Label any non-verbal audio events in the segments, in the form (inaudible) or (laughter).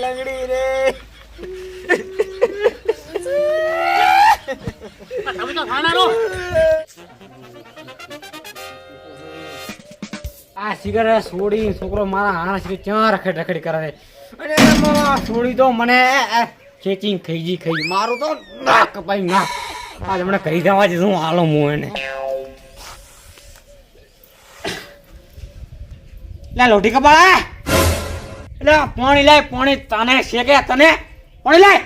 લંગડી રે. તમે તો થાનારો આ સિગારેટ છોડી છોકરો મારા હાણા સિવાય ક્યાં રખડ રખડી કરે છે. અને છોડી તો મને. ખેંચી ખાઈ ખાઈ મારું તો ના કપાઈ ના આજ હમણાં કહી દેવા જ શું હાલો હું એને. લે લોઢી કપાળા એટલે પાણી લાય પાણી તને શેકે તને? પાણી લાય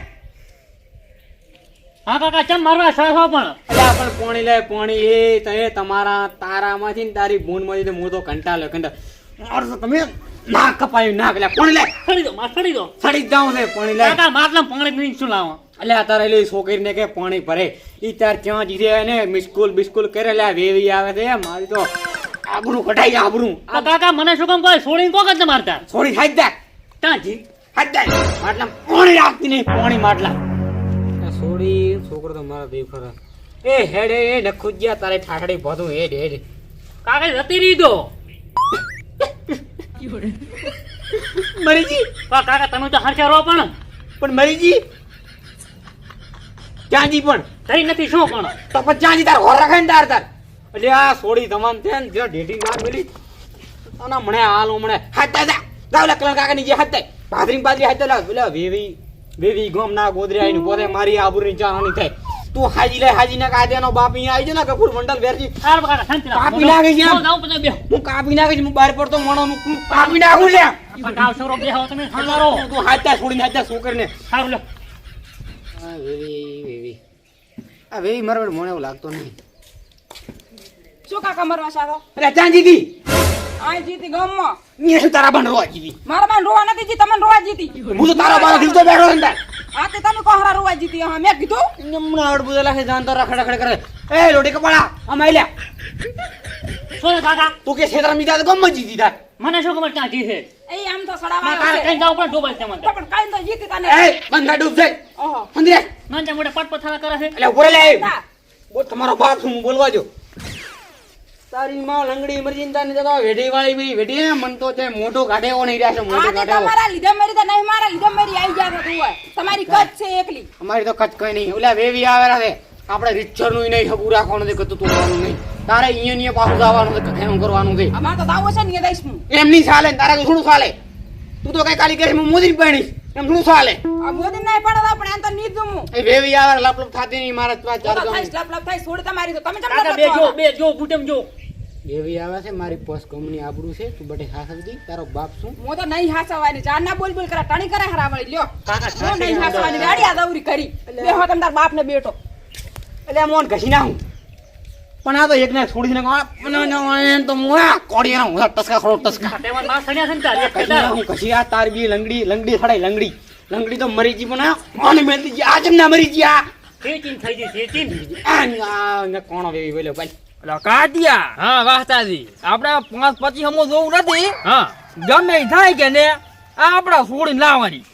હા કાકા ચમ મારવા સાસો પણ? એટલે પણ પાણી લે પાણી એ તે તમારા તારામાંથી ને તારી બૂનમાંથી તો હું તો કંટાળ્યો કંટાળ મારું તો તમે ના કપાયું ના એટલે પાણી લે! છડી દો માર છડી દો. સડી જાઉં છે પાણી લાય કાકા માટલા પાણી નહીં શું લાવો? એટલે આ તારે એલી છોકરીને કે પાણી ભરે. ઈ તાર ક્યાં જીરે ને મિસ્કુલ બિસ્કુલ કરે લે વેવી આવે છે મારી તો આબરૂ કઢાઈ આબરું. આ કાકા મને શું કામ કોઈ છોડીને કોક જ મારતા? છોડી હાથ દે ક્યાંથી? હાથ દે માટલા પાણી રાખતી નહીં પાણી માટલા. છોડી છોકરો તો મારા દેવ ખરા એ હેડે એ નખુજ્યા તારે ઠાઠડી ભોધું હેડ હેડ. કાકા જતી રહી દો. મરીજી. કાકા તમે તો હરખે રહો પણ. પણ મરીજી. ક્યાંજી પણ? થઈ નથી શું પણ. તો પછી ક્યાંજી તાર હોર રાખે ને તાર તાર? એટલે આ સોડી તમામ છે ને જો ઢેટી ના મળી અને મને હાલ હમણે હાથ દે દાવ લે કલર કાકા નીચે હાથ. દે ભાદરી ભાદરી હાથ દે લા પેલા વેવી વેવી ગોમ ના ગોદરી આઈને પોતે મારી આબુરી ચાહણી થાય. તું હાજી લે હાજી ના કાદે નો બાપ અહીંયા આવી છે ને કપૂર મંડલ વેરજી. કાપી નાખે છે હું કાપી નાખી હું બહાર પડતો મણો હું કાપી નાખું લે. તું હાથ દે છોડીને હાથ દે છોકરીને સારું લે આ વેવી વેવી. આ વેવી મારા મોણે એવું લાગતો નહીં. શું કાકા મરવા સારો અરે ત્યાં જીતી? આ જીતી ગામમાં. મેં શું તારા બન રોવા જીતી? મારા બન રોવા નથી જીતી તમને રોવા જીતી. હું તો તારા બાર દિલ તો બેઠો ને તાર. આ તે તમે કોહરા રોવા જીતી હા મેં કીધું. નમણા હડ બધે હે જાન તો રખડ રખડ કરે. એ લોડી કપાળા આમ આઈ સોને કાકા? તું કે છેતરા મીતા તો ગમ જીતી તાર. મને શું ખબર ક્યાં જીતે? એ આમ તો સડાવા કાલે કઈ જાવ પણ ડૂબાય છે મને પણ કઈ તો જીતી તને. એ બંધા ડૂબ જાય. ઓહો. મંદિરે મને મોઢે પટ પથારા કરે છે. એટલે લે. ના. બોલ તમારો બાપ હું બોલવા જો તારી માં લંગડી મરજી તાની તો વેઢી વાળી બી વેઢી મન તો તે મોઢું કાઢે એવો નહીં રહ્યા છે મોઢું તે કાઢે એવો. તમારા લીધે મરી તો નહીં મારા લીધે મરી આવી ગયા તું હોય. તમારી કચ છે એકલી. અમારી તો કચ કઈ નહીં. ઓલા વેવી આવેલા છે. આપણે રિચરનું નહીં હગું રાખવાનું છે કતું તોડવાનું નહીં. તારે અહીંયા ને પાછું જવાનું છે કથેનું કરવાનું છે. અમાર તો દાવો છે ને દઈશ હું એમ નહીં ચાલે ને તારા તો થોડું ચાલે તું તો કઈ કાલી કહીશ હું મોદી પહેણીશ એમ શું ચાલે આ મોદી નહીં પડે તો પણ એમ તો નહીં દઉં એ વેવી આવે લપ લપ થાતી નહીં મારા ચાર ગામ થાય લપ લપ થાય છોડ તમારી તો. તમે ચમ કાકા લપ બે જો બે જો બુટેમ જો. વેવી આવે છે મારી પોસ્ટ કંપની આબરૂ છે તું બટે હા દી તારો બાપ શું? હું તો નહીં હાસવાની ચાર ના બોલ બોલ કરે ટાણી કરે હરાવળી લ્યો. કાકા હું નહીં હાસવાની ગાડી આ દવરી કરી. બેહો તમ તાર બાપ ને બેટો એટલે મોન ઘસી નાખું. પણ આ તો એક ને છોડી ને તો મોયા કોડી ના હું ટસકા ખોડો ટસકા. તેમાં માં સણ્યા છે ને તાર એક કશી કટાર. ના હું ઘસી આ તાર બી લંગડી લંગડી સડાઈ લંગડી. લંગડી તો મરી જી પણ આ કોણ મેલતી જી આજ ના મરી જી આ થઈ ગઈ. આ આ કોણ વેવી બોલ્યો ભાઈ કાટિયા હા વાહતાજી. આપણે પાંચ પચીસ હમો જોવું નથી. હા. ગમે થાય કે ને આ આપણા છોડીને લાવવાની.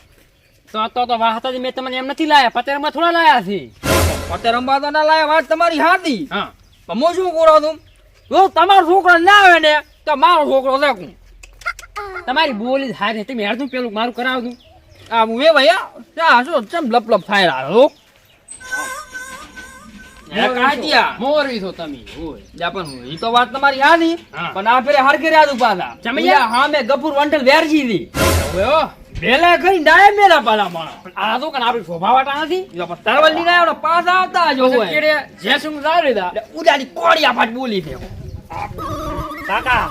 તો તો તો વાહતાજી મેં તમને એમ નથી લાયા. પતેરમાં થોડા લાયા છે. પતે રમવા તો ના લાયા વાત તમારી હાથી હા. પણ હું શું કરું છું જો તમારો છોકરો ના આવે ને તો મારો છોકરો દેખું તમારી બોલી હારી તમે હેડું પેલું મારું કરાવતું આ હું એ ભાઈ ત્યાં શું ચમ લપ લપ થાય રહ્યો મોરવી છો તમે જા પણ ઈ તો વાત તમારી હાથી પણ આ ફેરે હરખે રહ્યા તું પાછા. ચમૈયા? હા મેં ગફુર વંટલ વેરજી દી. ઓયો ડાય મેલા પાલા માણસ આ તો કણ આપણી શોભા વાટા નથી? તરવલ લઈને આવ્યો ને આવતા જ હોય. કેડે જેસું જાવ લીધા? એટલે ઉડાડી કોડિયા પાટ બોલી દે કાકા.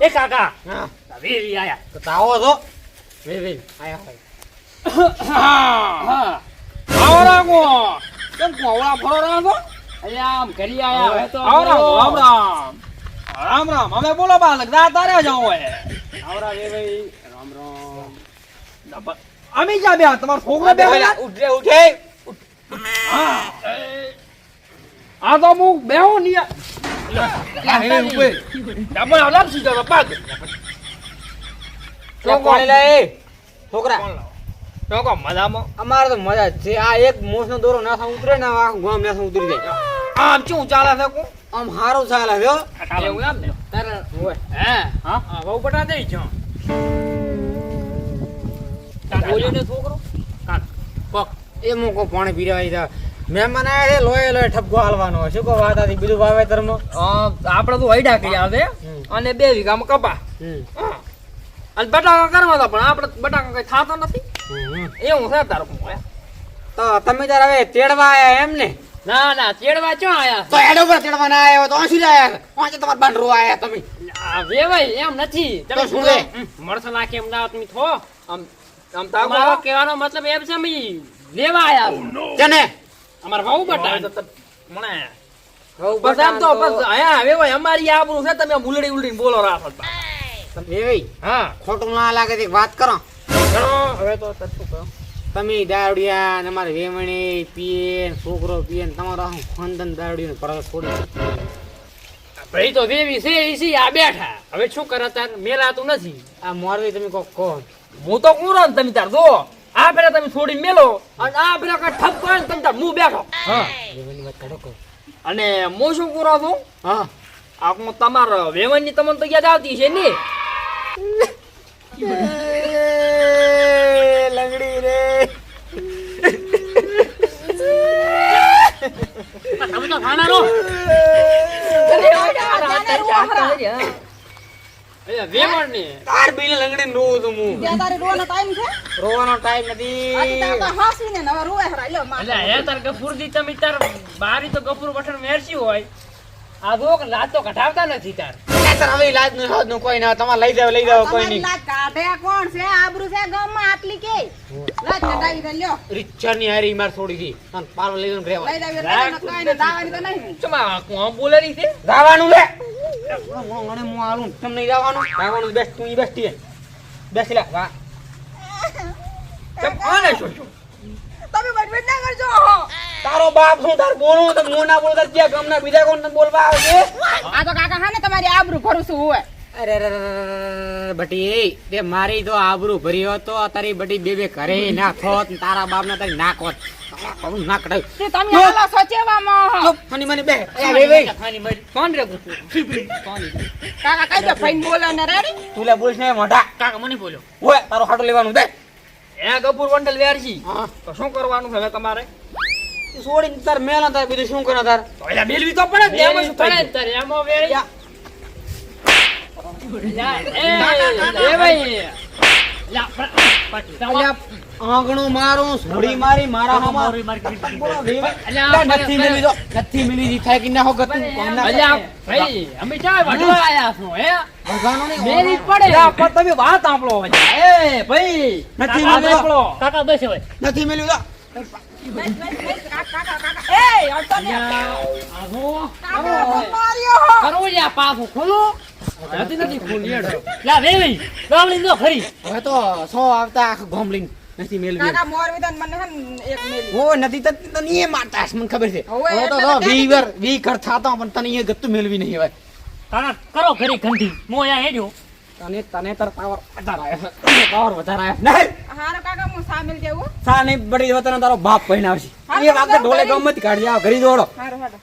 એ કાકા. હા. વેરી આયા. તો તાવો તો વેવી આયા ભાઈ. હા. આવો રાખો કેમ કોવળા ફરો રાખો અરે આમ કરી આયા હવે તો રામ રામ રામ. રામ રામ. અમે બોલો બાલક દા તારે જાવ હોય. આવરા વેવી રામ રામ. અમે જા બે તમારો છોકરો બે ઉઠે ઉઠે આ તો હું બેહો ની ડબલ સીધા લે? છોકરા. ચોકો મજામાં? અમારે તો મજા છે. આ એક મોસનો દોરો નાસા ઉતરે ને આખું ગામ નાસા ઉતરી જાય. આમ શું ચાલે છે કો? આમ હારું ચાલે છે એવું એમ ને? તારે હોય. હે? હા? બહુ પટા દઈ છો બોલીને છોકરો. કાક કોક એ મોકો પાણી પીરાવી દા મહેમાન આવ્યા છે લોહે લોહે ઠપકો હાલવાનો હોય. શું કહો વાત હતી બીજું વાવેતરમાં? ધર્મ આપણે તો હૈડા કરી આવે અને બે વીઘામાં કપા. હા. અને બટાકા કરવા હતા પણ આપણે બટાકા કઈ થતા નથી. એવું છે તારું તો તમે તારે હવે તેડવા આયા એમ ને? ના ના ચેડવા ચો આયા તો હેડ ઉપર તેડવાના આયા હોય તો આંસુ લાયા? આયા પાંચે તમાર બાંડરો આયા તમે. વે વેવાય એમ નથી. તમે શું લે? મળશે લાગે એમ ના તમે થો. આમ આમ તાકો મારો કહેવાનો મતલબ એમ છે મી લેવા આયા જને અમાર ભાऊ બટા. મને બસ આમ તો બસ આયા વે ભાઈ અમારી આબરૂ છે તમે મુલડી ઉલડીને બોલો રાખો એવી હા. ખોટું ના લાગે તે વાત કરો. હવે તો શું કહું. તમે દારૂડિયા ને અમારે વેમણી પીએ ને છોકરો પીએ ને તમારો આખું ખાનદાન દારૂડિયું પરત છોડી ભાઈ તો વેવી છે એ છે આ બેઠા. હવે શું કરે તાર? મેલાતું નથી. આ મોરવી તમે કોક કહો. હું તો કુરો રહું તમે તાર જો આ પેલા તમે છોડી મેલો. અને આ પેલા કઈ ઠપ કરે ને તમે તાર મું બેઠો. હા. વાત કાઢો અને હું શું કુરો છું? હા. આ હું તમારા વેવનની તમને તો યાદ આવતી છે ને (laughs) લંગડી રે તમે તો ખાના રો એ વેમણ ને તાર બિલ લંગડી ને રોવું તું હું ત્યાં તારે રોવાનો ટાઈમ છે રોવાનો ટાઈમ આજે તારે તો નથી હાંસીને ને હવે રોવે હરા લ્યો માં એટલે હે તાર ગફુર દી તમે તાર બારી તો ગફુર બટન મેરસી હોય. આ જો લાતો તો કઢાવતા નથી તાર. તાર હવે ઈલાજનું હાથનું કોઈ ના તમારે લઈ જાવ લઈ જાવ કોઈ નહીં. કાઢે કોણ છે? આબરૂ છે ગામમાં? આટલી કે? લાજ કઢાવી દે લ્યો. રિક્ષા ની હારી માર થોડી થી અને પાલો લઈ જઈને રહેવા લઈ જાવ એટલે ને દાવાની તો નહીં. ચમા કોણ બોલેલી છે? જવાનું લે. મને હું આલું તમને નહીં જવાનું જવાનું બેસ્ટ તું લે વાહ. શું તમે બટબટ ના કરજો તારો બાપ હું તાર બોલું તો હું ના બોલું તાર ક્યાં ગામના બીજા કોણ બોલવા આવે આ તો કાકા હા ને તમારી આબરૂ ભરું હોય. અરે અરે બટી તે મારી તો આબરૂ ભરી હોત તો તારી બટી બે બે ઘરે ના થોત તારા બાપ ના તારી તારું નાક કઢાવ્યું. તે તમે આલા સચેવામાં? ચૂપ, મની મની બે એ બે ખાની મરી કોણ રે કાકા કઈ તો ફઈન બોલે ને રેડી તું લે બોલીશ ને મોઢા. કાકા મને બોલ્યો ઓય તારો હાટો લેવાનું દે એ કપૂર વંડલ વેરજી હા. તો શું કરવાનું છે હવે તમારે? છોડીને તાર મેલા તાર બીજું શું કરે તાર? અહીંયા બેલવી તો પડે ને, એમાં શું પડે તાર એમાં વેળી એ, એ ભાઈ. લા, પણ- પણ તમારે- અલ્યા, આંગણું મારું છોડી મારી મારા હામાં. મારી મારી કરી. બોલો, વેવાય. અલ્યા, અલ્યા, નથી મેલી તો નથી મેલી જી થાય કે ના હો ગતું કોણ અલ્યા, ભાઈ અમે ચા વઢવા આયા છો હે? ભગવાનો નહીં, મેરી પડે. અલ્યા, પણ તમે વાત સાંભળો એ ભાઈ. નથી કાકા કાકા બેસે હોય નથી મેલ્યું તો. હે ખબર છે ઘર કરો ખરી ખંડી મો અહીંયા હેડ્યો. તને તને તાર પાવર વધારે આવ્યો પાવર વધારે આવ્યો. નહીં! હારો કાકા હું સામેલ જેવું. સા નહીં બડી તને તારો બાપ પહેણાવશે એ વાગે ઢોલે ગમત કાઢી આવ ઘરી દોડો હારો હારો.